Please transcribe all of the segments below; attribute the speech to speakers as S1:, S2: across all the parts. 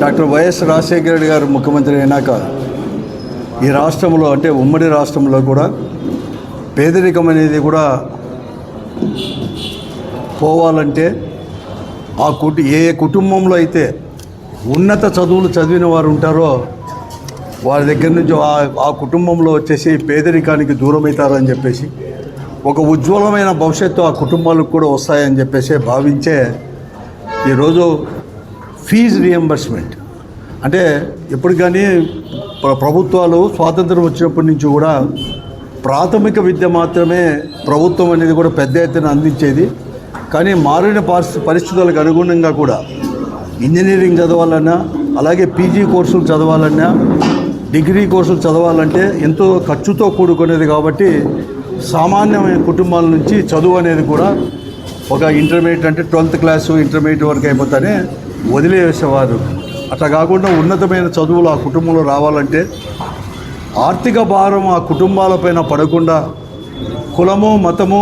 S1: Doctor YS Rajasekhara Reddy గారు ముఖ్యమంత్రి అయినాక ఈ రాష్ట్రంలో అంటే ఉమ్మడి రాష్ట్రంలో కూడా పేదరికం అనేది కూడా పోవాలంటే ఆ కుటు ఏ కుటుంబంలో అయితే ఉన్నత చదువులు చదివిన వారు ఉంటారో వారి దగ్గర నుంచి ఆ- ఆ కుటుంబంలో వచ్చేసి పేదరికానికి దూరం అవుతారని చెప్పేసి ఒక ఉజ్వలమైన భవిష్యత్తు ఆ కుటుంబాలకు కూడా వస్తాయని చెప్పేసి భావించే ఈరోజు ఫీజు రియంబర్స్మెంట్ అంటే ఎప్పుడు కానీ ప్రభుత్వాలు స్వాతంత్రం వచ్చినప్పటి నుంచి కూడా ప్రాథమిక విద్య మాత్రమే ప్రభుత్వం అనేది కూడా పెద్ద ఎత్తున అందించేది. కానీ మారిన పరిస్థితి పరిస్థితులకు అనుగుణంగా కూడా ఇంజనీరింగ్ చదవాలన్నా అలాగే పీజీ కోర్సులు చదవాలన్నా డిగ్రీ కోర్సులు చదవాలంటే ఎంతో ఖర్చుతో కూడుకునేది కాబట్టి సామాన్యమైన కుటుంబాల నుంచి చదువు అనేది కూడా ఒక ఇంటర్మీడియట్ అంటే ట్వెల్త్ క్లాసు ఇంటర్మీడియట్ వరకు అయిపోతానే వదిలేసేవారు. అట్లా కాకుండా ఉన్నతమైన చదువులు ఆ కుటుంబంలో రావాలంటే ఆర్థిక భారం ఆ కుటుంబాలపైన పడకుండా కులము మతము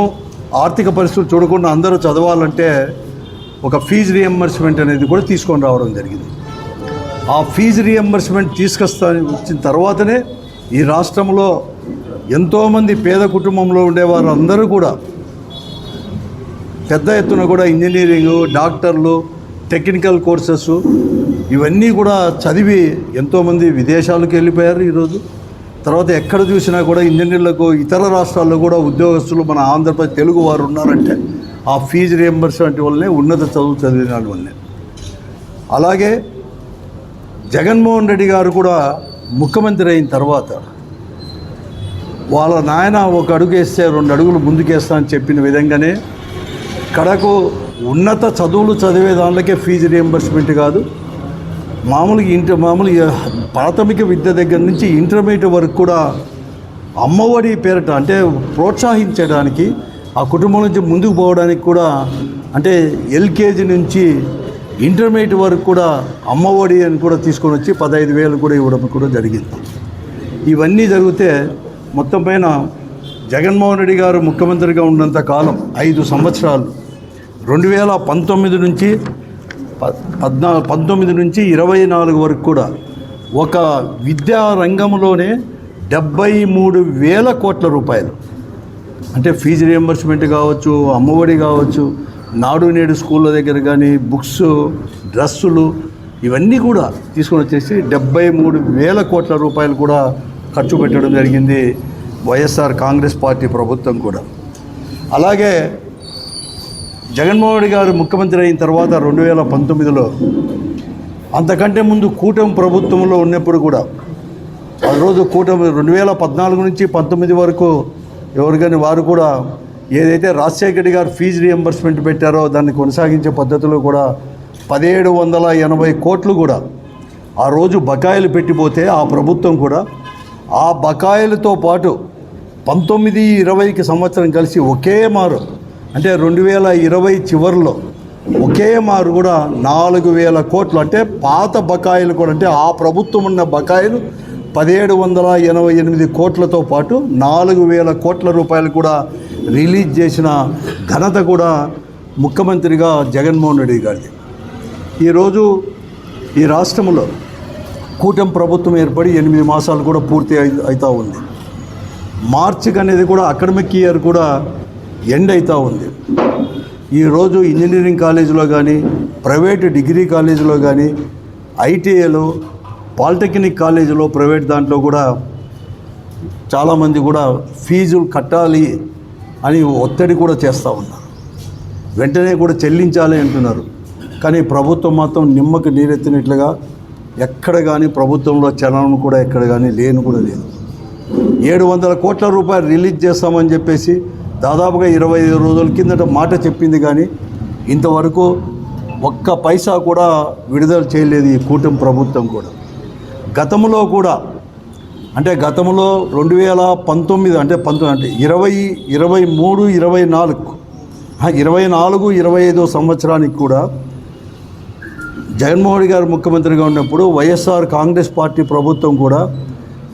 S1: ఆర్థిక పరిస్థితులు చూడకుండా అందరూ చదవాలంటే ఒక ఫీజు రియంబర్స్మెంట్ అనేది కూడా తీసుకొని రావడం జరిగింది. ఆ ఫీజు రియంబర్స్మెంట్ తీసుకొస్తా వచ్చిన తర్వాతనే ఈ రాష్ట్రంలో ఎంతోమంది పేద కుటుంబంలో ఉండేవారు అందరూ కూడా పెద్ద ఎత్తున కూడా ఇంజనీరింగ్ డాక్టర్లు టెక్నికల్ కోర్సెస్ ఇవన్నీ కూడా చదివి ఎంతోమంది విదేశాలకు వెళ్ళిపోయారు ఈరోజు. తర్వాత ఎక్కడ చూసినా కూడా ఇంజనీర్లకు ఇతర రాష్ట్రాల్లో కూడా ఉద్యోగస్తులు మన ఆంధ్రప్రదేశ్ తెలుగు వారు ఉన్నారంటే ఆ ఫీజు రియంబర్స్మెంట్ వల్లనే ఉన్నత చదువు చదివిన వల్లనే అలాగే జగన్మోహన్ రెడ్డి గారు కూడా ముఖ్యమంత్రి అయిన తర్వాత వాళ్ళ నాయన ఒక అడుగు వేస్తే రెండు అడుగులు ముందుకేస్తా అని చెప్పిన విధంగానే కడకు ఉన్నత చదువులు చదివే దానికే ఫీజు రియంబర్స్మెంట్ కాదు. మామూలుగా ఇంటర్ మామూలు ప్రాథమిక విద్య దగ్గర నుంచి ఇంటర్మీడియట్ వరకు కూడా అమ్మఒడి పేరట అంటే ప్రోత్సహించడానికి ఆ కుటుంబం నుంచి ముందుకు పోవడానికి కూడా అంటే ఎల్కేజీ నుంచి ఇంటర్మీడియట్ వరకు కూడా అమ్మఒడి అని కూడా తీసుకొని వచ్చి పదహైదు వేలు కూడా ఇవ్వడం కూడా జరిగింది. ఇవన్నీ జరిగితే మొత్తం పైన జగన్మోహన్ రెడ్డి గారు ముఖ్యమంత్రిగా ఉన్నంత కాలం ఐదు సంవత్సరాలు రెండు వేల పంతొమ్మిది నుంచి పద్నా పంతొమ్మిది నుంచి ఇరవై నాలుగు వరకు కూడా ఒక విద్యా రంగంలోనే డెబ్బై మూడు వేల కోట్ల రూపాయలు. అంటే ఫీజు రియంబర్స్మెంట్ కావచ్చు అమ్మఒడి కావచ్చు నాడు నేడు స్కూళ్ళ దగ్గర కానీ బుక్స్ డ్రెస్సులు ఇవన్నీ కూడా తీసుకొని వచ్చేసి డెబ్బై మూడు వేల కోట్ల రూపాయలు కూడా ఖర్చు పెట్టడం జరిగింది వైఎస్ఆర్ కాంగ్రెస్ పార్టీ ప్రభుత్వం కూడా. అలాగే జగన్మోహన్ రెడ్డి గారు ముఖ్యమంత్రి అయిన తర్వాత రెండు వేల పంతొమ్మిదిలో అంతకంటే ముందు కూటమి ప్రభుత్వంలో ఉన్నప్పుడు కూడా ఆ రోజు కూటమి రెండు వేల పద్నాలుగు నుంచి పంతొమ్మిది వరకు ఎవరు వారు కూడా ఏదైతే రాజశేఖర రెడ్డి గారు ఫీజు రియంబర్స్మెంట్ పెట్టారో దాన్ని కొనసాగించే పద్ధతిలో కూడా పదిహేడు వందల ఎనభై కోట్లు కూడా ఆ రోజు బకాయిలు పెట్టిపోతే ఆ ప్రభుత్వం కూడా ఆ బకాయిలతో పాటు పంతొమ్మిది ఇరవైకి సంవత్సరం కలిసి ఒకే మారు అంటే రెండు వేల ఇరవై చివరిలో ఒకే మారు కూడా నాలుగు వేల కోట్లు. అంటే పాత బకాయిలు కూడా అంటే ఆ ప్రభుత్వం ఉన్న బకాయిలు పదిహేడు వందల ఎనభై ఎనిమిది కోట్లతో పాటు నాలుగు వేల కోట్ల రూపాయలు కూడా రిలీజ్ చేసిన ఘనత కూడా ముఖ్యమంత్రిగా జగన్మోహన్ రెడ్డి గారిది. ఈరోజు ఈ రాష్ట్రంలో కూటమి ప్రభుత్వం ఏర్పడి ఎనిమిది మాసాలు కూడా పూర్తి అవుతూ ఉంది. మార్చికి అనేది కూడా అకాడమిక్ ఇయర్ కూడా ఎండ్ అవుతూ ఉంది ఈరోజు ఇంజనీరింగ్ కాలేజీలో కానీ ప్రైవేట్ డిగ్రీ కాలేజీలో కానీ ఐటీఐలో పాలిటెక్నిక్ కాలేజీలో ప్రైవేట్ దాంట్లో కూడా చాలామంది కూడా ఫీజులు కట్టాలి అని ఒత్తిడి కూడా చేస్తూ ఉన్నారు. వెంటనే కూడా చెల్లించాలి అంటున్నారు. కానీ ప్రభుత్వం మాత్రం నిమ్మకి నీరెత్తినట్లుగా ఎక్కడ కానీ ప్రభుత్వంలో చలనం కూడా ఎక్కడ కానీ లేను కూడా లేదు. ఏడు వందల కోట్ల రూపాయలు రిలీజ్ చేస్తామని చెప్పేసి దాదాపుగా ఇరవై ఐదు రోజుల కిందట మాట చెప్పింది కానీ ఇంతవరకు ఒక్క పైసా కూడా విడుదల చేయలేదు ఈ కూటమి ప్రభుత్వం కూడా. గతంలో కూడా అంటే గతంలో రెండు వేల పంతొమ్మిది అంటే పంతొమ్మిది అంటే ఇరవై ఇరవై మూడు ఇరవై నాలుగు ఇరవై నాలుగు ఇరవై ఐదో సంవత్సరానికి కూడా జగన్మోహన్ గారు ముఖ్యమంత్రిగా ఉన్నప్పుడు వైఎస్ఆర్ కాంగ్రెస్ పార్టీ ప్రభుత్వం కూడా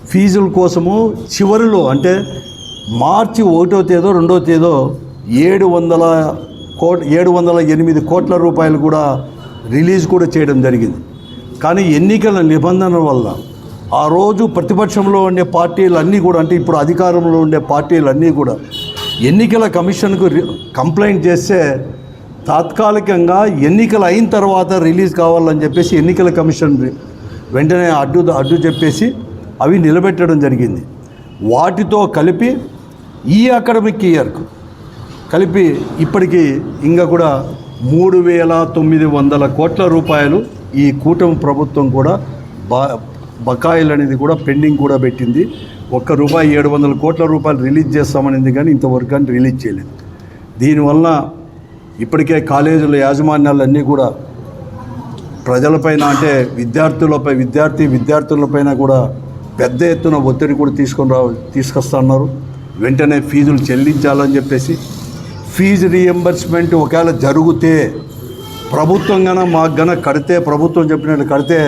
S1: ఫీజుల కోసము చివరిలో అంటే మార్చి ఒకటో తేదో రెండో తేదో ఏడు వందల కోట్ ఏడు వందల ఎనిమిది కోట్ల రూపాయలు కూడా రిలీజ్ కూడా చేయడం జరిగింది. కానీ ఎన్నికల నిబంధనల వల్ల ఆ రోజు ప్రతిపక్షంలో ఉండే పార్టీలు అన్నీ కూడా అంటే ఇప్పుడు అధికారంలో ఉండే పార్టీలు అన్నీ కూడా ఎన్నికల కమిషన్కు రి- కంప్లైంట్ చేస్తే తాత్కాలికంగా ఎన్నికలు అయిన తర్వాత రిలీజ్ కావాలని చెప్పేసి ఎన్నికల కమిషన్ వెంటనే అడ్డు అడ్డు చెప్పేసి అవి నిలబెట్టడం జరిగింది. వాటితో కలిపి ఈ అకాడమిక్ ఇయర్కు కలిపి ఇప్పటికీ ఇంకా కూడా మూడు వేల తొమ్మిది వందల కోట్ల రూపాయలు ఈ కూటమి ప్రభుత్వం కూడా బా బకాయిలు అనేది కూడా పెండింగ్ కూడా పెట్టింది. ఒక్క రూపాయి ఏడు వందల కోట్ల రూపాయలు రిలీజ్ చేస్తామనింది కానీ ఇంతవరకు కానీ రిలీజ్ చేయలేదు. దీనివల్ల ఇప్పటికే కాలేజీల యాజమాన్యాలన్నీ కూడా ప్రజలపైన అంటే విద్యార్థులపై విద్యార్థి విద్యార్థులపైన కూడా పెద్ద ఎత్తున ఒత్తిడి కూడా తీసుకొని రా తీసుకొస్తున్నారు వెంటనే ఫీజులు చెల్లించాలని చెప్పేసి ఫీజు రీఎంబర్స్మెంట్ ఒకవేళ జరిగితే ప్రభుత్వం గన మాకు గన కడితే ప్రభుత్వం చెప్పినట్టు కడితే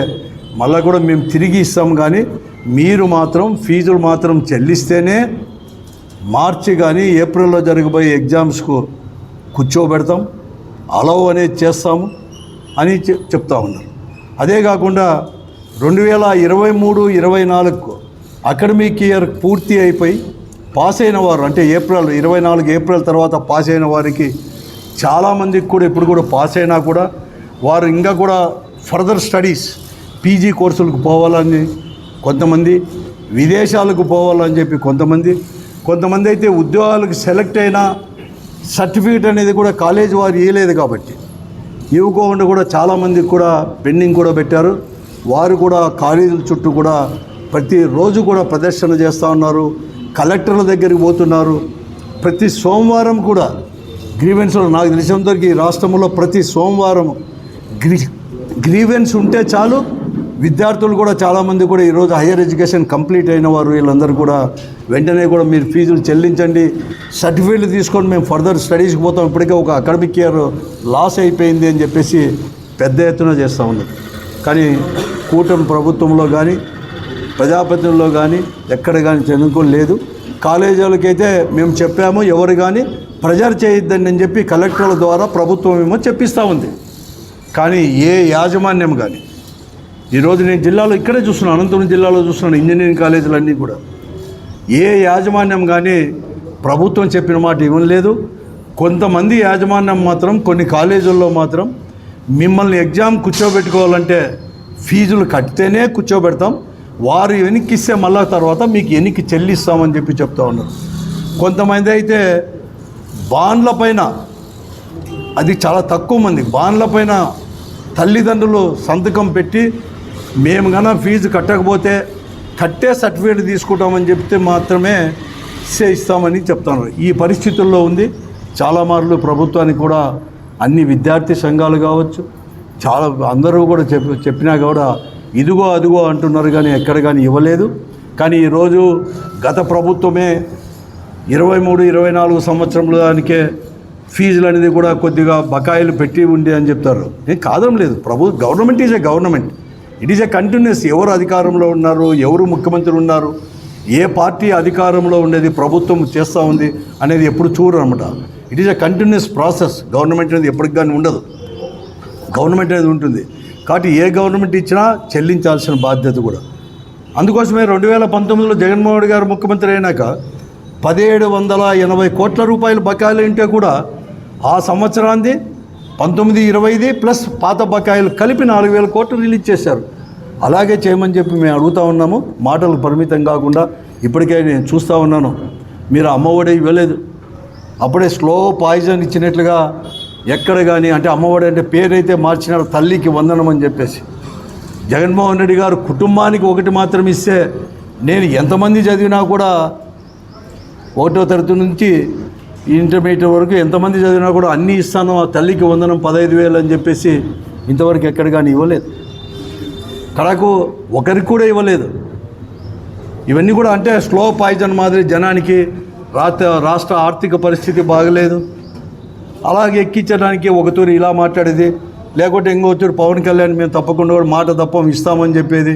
S1: మళ్ళీ కూడా మేము తిరిగి ఇస్తాం కానీ మీరు మాత్రం ఫీజులు మాత్రం చెల్లిస్తేనే మార్చి కానీ ఏప్రిల్లో జరగబోయే ఎగ్జామ్స్కు కూర్చోబెడతాం అలవ్ అనేది చేస్తాము అని చెప్తా ఉన్నారు. అదే కాకుండా రెండు వేల ఇరవై మూడు ఇరవై నాలుగు అకాడమిక్ ఇయర్ పూర్తి అయిపోయి పాస్ అయిన వారు అంటే ఏప్రిల్ ఇరవై నాలుగు ఏప్రిల్ తర్వాత పాస్ అయిన వారికి చాలామందికి కూడా ఇప్పుడు కూడా పాస్ అయినా కూడా వారు ఇంకా కూడా ఫర్దర్ స్టడీస్ పీజీ కోర్సులకు పోవాలని కొంతమంది విదేశాలకు పోవాలని చెప్పి కొంతమంది కొంతమంది అయితే ఉద్యోగాలకు సెలెక్ట్ అయిన సర్టిఫికేట్ అనేది కూడా కాలేజ్ వారు ఇవ్వలేదు కాబట్టి. ఇవ్వకుండా కూడా చాలామందికి కూడా పెండింగ్ కూడా పెట్టారు. వారు కూడా కాలేజీల చుట్టూ కూడా ప్రతిరోజు కూడా ప్రదర్శన చేస్తూ ఉన్నారు. కలెక్టర్ల దగ్గరికి పోతున్నారు. ప్రతి సోమవారం కూడా గ్రీవెన్స్లో నాకు తెలిసినంతవరకు ఈ రాష్ట్రంలో ప్రతి సోమవారం గ్రీ గ్రీవెన్స్ ఉంటే చాలు. విద్యార్థులు కూడా చాలామంది కూడా ఈరోజు హయ్యర్ ఎడ్యుకేషన్ కంప్లీట్ అయిన వారు. వీళ్ళందరూ కూడా వెంటనే కూడా మీరు ఫీజులు చెల్లించండి. సర్టిఫికేట్లు తీసుకొని మేము ఫర్దర్ స్టడీస్కి పోతాం. ఇప్పటికే ఒక అకాడమిక్ ఇయర్ లాస్ అయిపోయింది అని చెప్పేసి పెద్ద ఎత్తున చేస్తూ ఉంది కానీ కూటమి ప్రభుత్వంలో కానీ ప్రజాప్రతినిధుల్లో కానీ ఎక్కడ కానీ చదువుకోని లేదు. కాలేజీలకైతే మేము చెప్పాము ఎవరు కానీ ప్రెజర్ చేయొద్దని అని చెప్పి కలెక్టర్ల ద్వారా ప్రభుత్వం ఏమో చెప్పిస్తూ ఉంది. కానీ ఏ యాజమాన్యం కానీ ఈరోజు నేను జిల్లాలో ఇక్కడే చూస్తున్నాను అనంతపురం జిల్లాలో చూస్తున్నాను ఇంజనీరింగ్ కాలేజీలన్నీ కూడా. ఏ యాజమాన్యం కానీ ప్రభుత్వం చెప్పిన మాట ఇవ్వలేదు కొంతమంది యాజమాన్యం మాత్రం కొన్ని కాలేజీల్లో మాత్రం మిమ్మల్ని ఎగ్జామ్ కూర్చోబెట్టుకోవాలంటే ఫీజులు కడితేనే కూర్చోబెడతాం వారు వెనక్కి ఇస్తే మళ్ళా తర్వాత మీకు వెనక్కి చెల్లిస్తామని చెప్పి చెప్తా ఉన్నారు. కొంతమంది అయితే బాండ్ల పైన అది చాలా తక్కువ మంది బాండ్ల పైన తల్లిదండ్రులు సంతకం పెట్టి మేము కన్నా ఫీజు కట్టకపోతే కట్టే సర్టిఫికేట్ తీసుకుంటామని చెప్తే మాత్రమే ఇస్తామని చెప్తాను ఈ పరిస్థితుల్లో ఉంది. చాలా మార్లు ప్రభుత్వానికి కూడా అన్ని విద్యార్థి సంఘాలు కావచ్చు చాలా అందరూ కూడా చెప్పి చెప్పినా కూడా ఇదిగో అదిగో అంటున్నారు కానీ ఎక్కడ కానీ ఇవ్వలేదు. కానీ ఈరోజు గత ప్రభుత్వమే ఇరవై మూడు ఇరవై నాలుగు సంవత్సరంలో దానికే ఫీజులు అనేది కూడా కొద్దిగా బకాయిలు పెట్టి ఉండే అని చెప్తారు. నేను కాదం లేదు. ప్రభు government is a government. It is a continuous ఎవరు అధికారంలో ఉన్నారు ఎవరు ముఖ్యమంత్రి ఉన్నారు ఏ పార్టీ అధికారంలో ఉండేది ప్రభుత్వం చేస్తూ ఉంది అనేది ఎప్పుడు చూడరు అనమాట it is a continuous process government అనేది ఎప్పటికి కానీ ఉండదు. గవర్నమెంట్ అనేది ఉంటుంది. కాబట్టి ఏ గవర్నమెంట్ ఇచ్చినా చెల్లించాల్సిన బాధ్యత కూడా. అందుకోసమే రెండు వేల పంతొమ్మిదిలో జగన్మోహన్ రెడ్డి గారు ముఖ్యమంత్రి అయినాక పదిహేడు వందల ఎనభై కోట్ల రూపాయలు బకాయిలు ఉంటే కూడా ఆ సంవత్సరాంది పంతొమ్మిది ఇరవైది ప్లస్ పాత బకాయిలు కలిపి నాలుగు వేల కోట్లు రిలీజ్ చేశారు. అలాగే చేయమని చెప్పి మేము అడుగుతా ఉన్నాము. మాటలు పరిమితం కాకుండా ఇప్పటికే నేను చూస్తూ ఉన్నాను. మీరు అమ్మఒడి ఇవ్వలేదు. అప్పుడే స్లో పాయిజన్ ఇచ్చినట్లుగా ఎక్కడ కానీ అంటే అమ్మఒడి అంటే పేరైతే మార్చినారు తల్లికి వందనం అని చెప్పేసి. జగన్మోహన్ రెడ్డి గారు కుటుంబానికి ఒకటి మాత్రం ఇస్తే నేను ఎంతమంది చదివినా కూడా ఒకటో తరగతి నుంచి ఇంటర్మీడియట్ వరకు ఎంతమంది చదివినా కూడా అన్నీ ఇస్తాను ఆ తల్లికి వందనం పదహైదు వేలు అని చెప్పేసి ఇంతవరకు ఎక్కడ కానీ ఇవ్వలేదు. కడకు ఒకరికి కూడా ఇవ్వలేదు. ఇవన్నీ కూడా అంటే స్లో పాయిజన్ మాదిరి జనానికి రాష్ట్ర రాష్ట్ర ఆర్థిక పరిస్థితి బాగలేదు. అలాగే ఎక్కించడానికి ఒకతూరు ఇలా మాట్లాడేది. లేకుంటే ఇంకో చూడు పవన్ కళ్యాణ్ మేము తప్పకుండా కూడా మాట తప్పం ఇస్తామని చెప్పేది.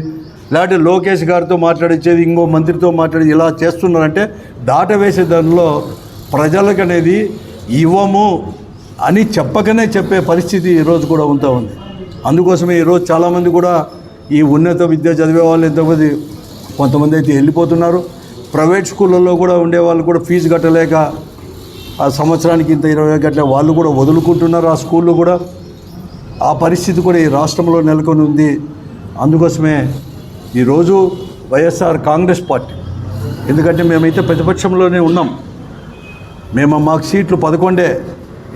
S1: లేకపోతే లోకేష్ గారితో మాట్లాడిచ్చేది ఇంకో మంత్రితో మాట్లాడి ఇలా చేస్తున్నారంటే దాట వేసే దానిలో ప్రజలకు అనేది ఇవ్వము అని చెప్పకనే చెప్పే పరిస్థితి ఈరోజు కూడా ఉంటా ఉంది. అందుకోసమే ఈరోజు చాలామంది కూడా ఈ ఉన్నత విద్య చదివే వాళ్ళు ఎంతమంది కొంతమంది అయితే వెళ్ళిపోతున్నారు. ప్రైవేట్ స్కూళ్ళల్లో కూడా ఉండే వాళ్ళు కూడా ఫీజు కట్టలేక ఆ సంవత్సరానికి ఇంత ఇరవై గంటల వాళ్ళు కూడా వదులుకుంటున్నారు ఆ స్కూళ్ళు కూడా. ఆ పరిస్థితి కూడా ఈ రాష్ట్రంలో నెలకొని ఉంది. అందుకోసమే ఈరోజు వైఎస్ఆర్ కాంగ్రెస్ పార్టీ ఎందుకంటే మేమైతే ప్రతిపక్షంలోనే ఉన్నాం. మేము మాకు సీట్లు పదకొండే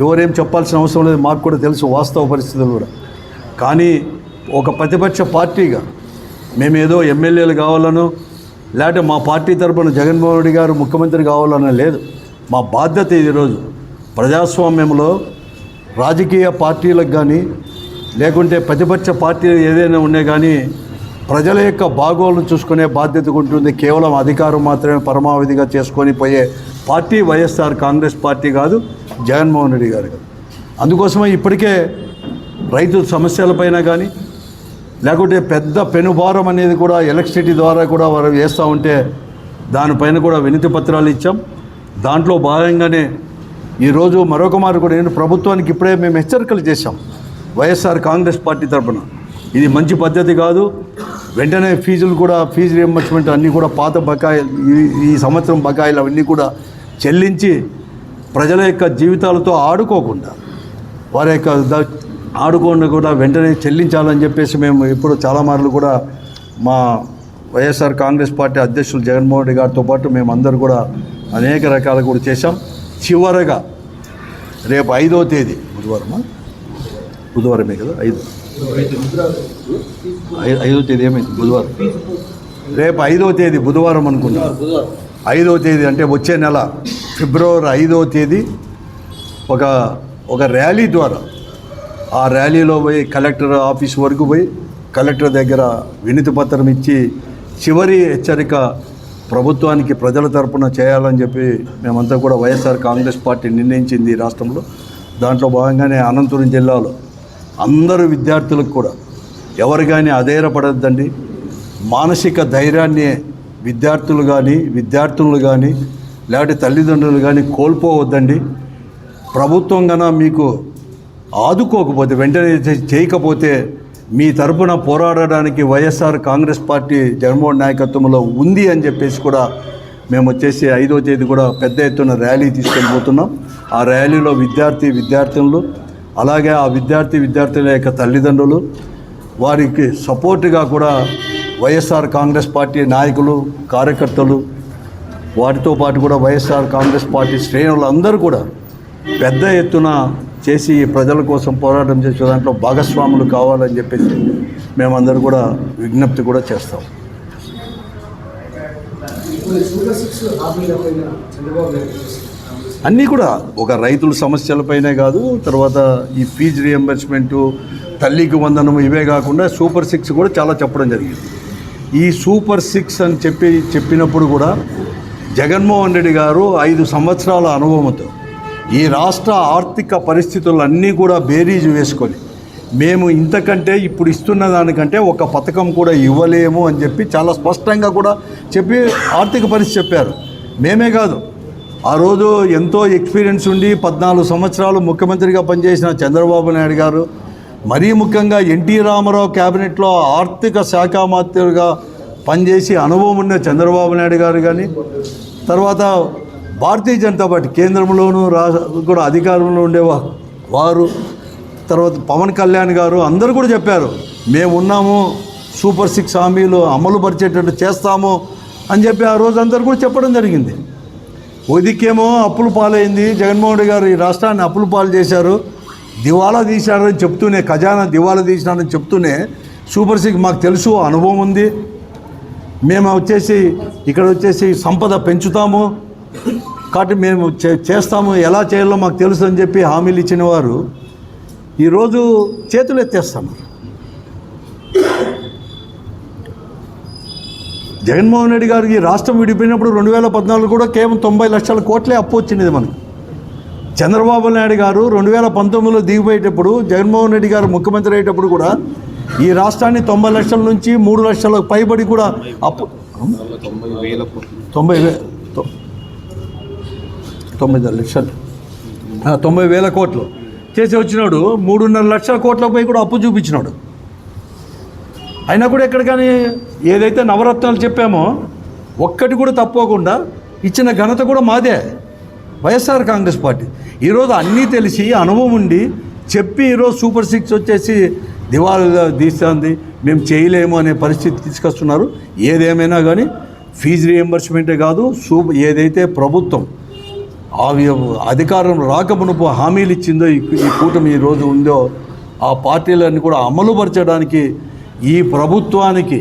S1: ఎవరేం చెప్పాల్సిన అవసరం లేదు మాకు కూడా తెలుసు వాస్తవ పరిస్థితులు కూడా. కానీ ఒక ప్రతిపక్ష పార్టీగా మేము ఏదో ఎమ్మెల్యేలు కావాలనో లేకపోతే మా పార్టీ తరఫున జగన్మోహన్ రెడ్డి గారు ముఖ్యమంత్రి కావాలనో లేదు. మా బాధ్యత ఈరోజు. ప్రజాస్వామ్యంలో రాజకీయ పార్టీలకు కానీ లేకుంటే ప్రతిపక్ష పార్టీలు ఏదైనా ఉన్నాయి కానీ ప్రజల యొక్క బాగోలను చూసుకునే బాధ్యత ఉంటుంది. కేవలం అధికారం మాత్రమే పరమావధిగా చేసుకొని పోయే పార్టీ వైఎస్ఆర్ కాంగ్రెస్ పార్టీ కాదు జగన్మోహన్ రెడ్డి గారు కాదు. అందుకోసమే ఇప్పటికే రైతు సమస్యలపైన కానీ లేకుంటే పెద్ద పెనుభారం అనేది కూడా ఎలక్ట్రిసిటీ ద్వారా కూడా వారు వేస్తూ ఉంటే దానిపైన కూడా వినతి పత్రాలు ఇచ్చాం. దాంట్లో భాగంగానే ఈరోజు మరొక మారు కూడా నేను ప్రభుత్వానికి ఇప్పుడే మేము హెచ్చరికలు చేశాం. వైఎస్ఆర్ కాంగ్రెస్ పార్టీ తరపున. ఇది మంచి పద్ధతి కాదు. వెంటనే ఫీజులు కూడా ఫీజు రియంబర్స్మెంట్ అన్నీ కూడా పాత బకాయిలు ఈ- ఈ సంవత్సరం బకాయిలు అవన్నీ కూడా చెల్లించి ప్రజల యొక్క జీవితాలతో ఆడుకోకుండా వారి యొక్క ఆడుకోకుండా ఆడుకోండి కూడా వెంటనే చెల్లించాలని చెప్పేసి మేము ఇప్పుడు చాలా మార్లు కూడా మా వైఎస్ఆర్ కాంగ్రెస్ పార్టీ అధ్యక్షులు జగన్మోహన్ రెడ్డి గారితో పాటు మేము అందరూ కూడా అనేక రకాలు కూడా చేశాం. చివరగా రేపు ఐదో తేదీ బుధవారమా? బుధవారమే కదా ఐదు. ఐదో తేదీ ఏమైంది? బుధవారం. రేపు ఐదో తేదీ బుధవారం అనుకున్నా ఐదో తేదీ అంటే వచ్చే నెల ఫిబ్రవరి ఐదో తేదీ ఒక ఒక ర్యాలీ ద్వారా ఆ ర్యాలీలో పోయి కలెక్టర్ ఆఫీస్ వరకు పోయి కలెక్టర్ దగ్గర వినతి పత్రం ఇచ్చి చివరి హెచ్చరిక ప్రభుత్వానికి ప్రజల తరపున చేయాలని చెప్పి మేమంతా కూడా వైఎస్ఆర్ కాంగ్రెస్ పార్టీ నిర్ణయించింది ఈ రాష్ట్రంలో. దాంట్లో భాగంగానే అనంతపురం జిల్లాలో అందరు విద్యార్థులకు కూడా ఎవరు కానీ అధైర్యపడద్దండి. మానసిక ధైర్యాన్ని విద్యార్థులు కానీ విద్యార్థులు కానీ లేకపోతే తల్లిదండ్రులు కానీ కోల్పోవద్దండి. ప్రభుత్వం కన్నా మీకు ఆదుకోకపోతే వెంటనే చేయకపోతే మీ తరపున పోరాడడానికి Y S R Congress party Jaganmohan నాయకత్వంలో ఉంది అని చెప్పేసి కూడా మేము వచ్చేసి ఐదో తేదీ కూడా పెద్ద ఎత్తున ర్యాలీ తీసుకొని పోతున్నాం. ఆ ర్యాలీలో విద్యార్థి విద్యార్థినులు అలాగే ఆ విద్యార్థి విద్యార్థుల యొక్క తల్లిదండ్రులు వారికి సపోర్టుగా కూడా వైఎస్ఆర్ కాంగ్రెస్ పార్టీ నాయకులు కార్యకర్తలు వాటితో పాటు కూడా వైఎస్ఆర్ కాంగ్రెస్ పార్టీ శ్రేణులు అందరూ కూడా పెద్ద ఎత్తున చేసి ప్రజల కోసం పోరాటం చేసే దాంట్లో భాగస్వాములు కావాలని చెప్పేసి మేమందరూ కూడా విజ్ఞప్తి కూడా చేస్తాం. అన్నీ కూడా ఒక రైతుల సమస్యలపైనే కాదు తర్వాత ఈ ఫీజు రియంబర్స్మెంటు తల్లికి వందనం ఇవే కాకుండా సూపర్ సిక్స్ కూడా చాలా చెప్పడం జరిగింది. ఈ సూపర్ సిక్స్ అని చెప్పి చెప్పినప్పుడు కూడా జగన్మోహన్ రెడ్డి గారు ఐదు సంవత్సరాల అనుభవంతో ఈ రాష్ట్ర ఆర్థిక పరిస్థితులన్నీ కూడా బేరీజు వేసుకొని మేము ఇంతకంటే ఇప్పుడు ఇస్తున్న దానికంటే ఒక పథకం కూడా ఇవ్వలేము అని చెప్పి చాలా స్పష్టంగా కూడా చెప్పి ఆర్థిక పరిస్థితి చెప్పారు. మేమే కాదు. ఆ రోజు ఎంతో ఎక్స్పీరియన్స్ ఉండి పద్నాలుగు సంవత్సరాలు ముఖ్యమంత్రిగా పనిచేసిన చంద్రబాబు నాయుడు గారు మరీ ముఖ్యంగా ఎన్టీ రామారావు క్యాబినెట్లో ఆర్థిక శాఖ మంత్రిగా పనిచేసి అనుభవం ఉన్న చంద్రబాబు నాయుడు గారు కానీ తర్వాత భారతీయ జనతా పార్టీ కేంద్రంలోనూ రా కూడా అధికారంలో ఉండే వారు తర్వాత పవన్ కళ్యాణ్ గారు అందరూ కూడా చెప్పారు మేము ఉన్నాము సూపర్ సిక్స్ హామీలు అమలు పరిచేటట్టు చేస్తాము అని చెప్పి ఆ రోజు అందరూ కూడా చెప్పడం జరిగింది. ఒదికేమో అప్పులు పాలైంది జగన్మోహన్ రెడ్డి గారు ఈ రాష్ట్రాన్ని అప్పులు పాలు చేశారు దివాలా తీశారని చెప్తూనే ఖజానా దివాలా తీసినారని చెప్తూనే సూపర్ సిక్స్ మాకు తెలుసు అనుభవం ఉంది. మేము వచ్చేసి ఇక్కడ వచ్చేసి సంపద పెంచుతాము కాబట్టి మేము చే- చేస్తాము ఎలా చేయాలో మాకు తెలుసు అని చెప్పి హామీలు ఇచ్చిన వారు ఈరోజు చేతులు ఎత్తేస్తాము జగన్మోహన్ రెడ్డి గారికి రాష్ట్రం విడిపోయినప్పుడు రెండు వేల పద్నాలుగు కూడా కేవలం తొంభై లక్షల కోట్లే అప్పు వచ్చినది మనకు. చంద్రబాబు నాయుడు గారు రెండు వేల పంతొమ్మిదిలో దిగిపోయేటప్పుడు జగన్మోహన్ రెడ్డి గారు ముఖ్యమంత్రి అయ్యేటప్పుడు కూడా ఈ రాష్ట్రాన్ని తొంభై లక్షల నుంచి మూడు లక్షల పైబడి కూడా అప్పు తొంభై వే తొ- తొమ్మిది లక్షలు. తొంభై వేల కోట్లు. చేసి వచ్చినాడు మూడున్నర లక్షల కోట్ల పోయి కూడా అప్పు చూపించినాడు. అయినా కూడా ఎక్కడ కానీ ఏదైతే నవరత్నాలు చెప్పామో ఒక్కటి కూడా తప్పకుండా ఇచ్చిన ఘనత కూడా మాదే. వైఎస్ఆర్ కాంగ్రెస్ పార్టీ. ఈరోజు అన్నీ తెలిసి అనుభవం ఉండి చెప్పి ఈరోజు సూపర్ సిక్స్ వచ్చేసి దివాళా తీస్తుంది. మేము చేయలేము అనే పరిస్థితి తీసుకొస్తున్నారు. ఏదేమైనా కానీ ఫీజు రియంబర్స్మెంటే కాదు. సూ ఏదైతే ప్రభుత్వం ఆ అధికారం రాకమునుపు హామీలు ఇచ్చిందో ఈ కూటమి ఈ రోజు ఉందో ఆ పార్టీలన్నీ కూడా అమలుపరచడానికి ఈ ప్రభుత్వానికి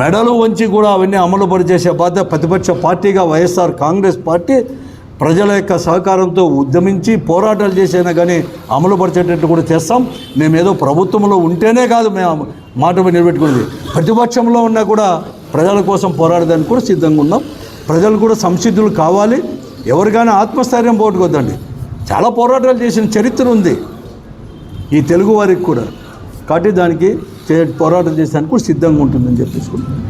S1: మెడలు వంచి కూడా అవన్నీ అమలుపరిచేసే బాధ్యత ప్రతిపక్ష పార్టీగా వైఎస్ఆర్ కాంగ్రెస్ పార్టీ ప్రజల యొక్క సహకారంతో ఉద్యమించి పోరాటాలు చేసైనా కానీ అమలుపరిచేటట్టు కూడా చేస్తాం. మేము ఏదో ప్రభుత్వంలో ఉంటేనే కాదు మేము మాట నిలబెట్టుకునేది. ప్రతిపక్షంలో ఉన్నా కూడా ప్రజల కోసం పోరాడడానికి కూడా సిద్ధంగా ఉన్నాం. ప్రజలు కూడా సంసిద్ధులు కావాలి. ఎవరికైనా ఆత్మస్థైర్యం పోగొట్టుకోద్దండి చాలా పోరాటాలు చేసిన చరిత్ర ఉంది. ఈ తెలుగు వారికి కూడా. కాబట్టి దానికి పోరాటం చేసేదానికి కూడా సిద్ధంగా ఉంటుందని చెప్పేసుకుంటున్నాను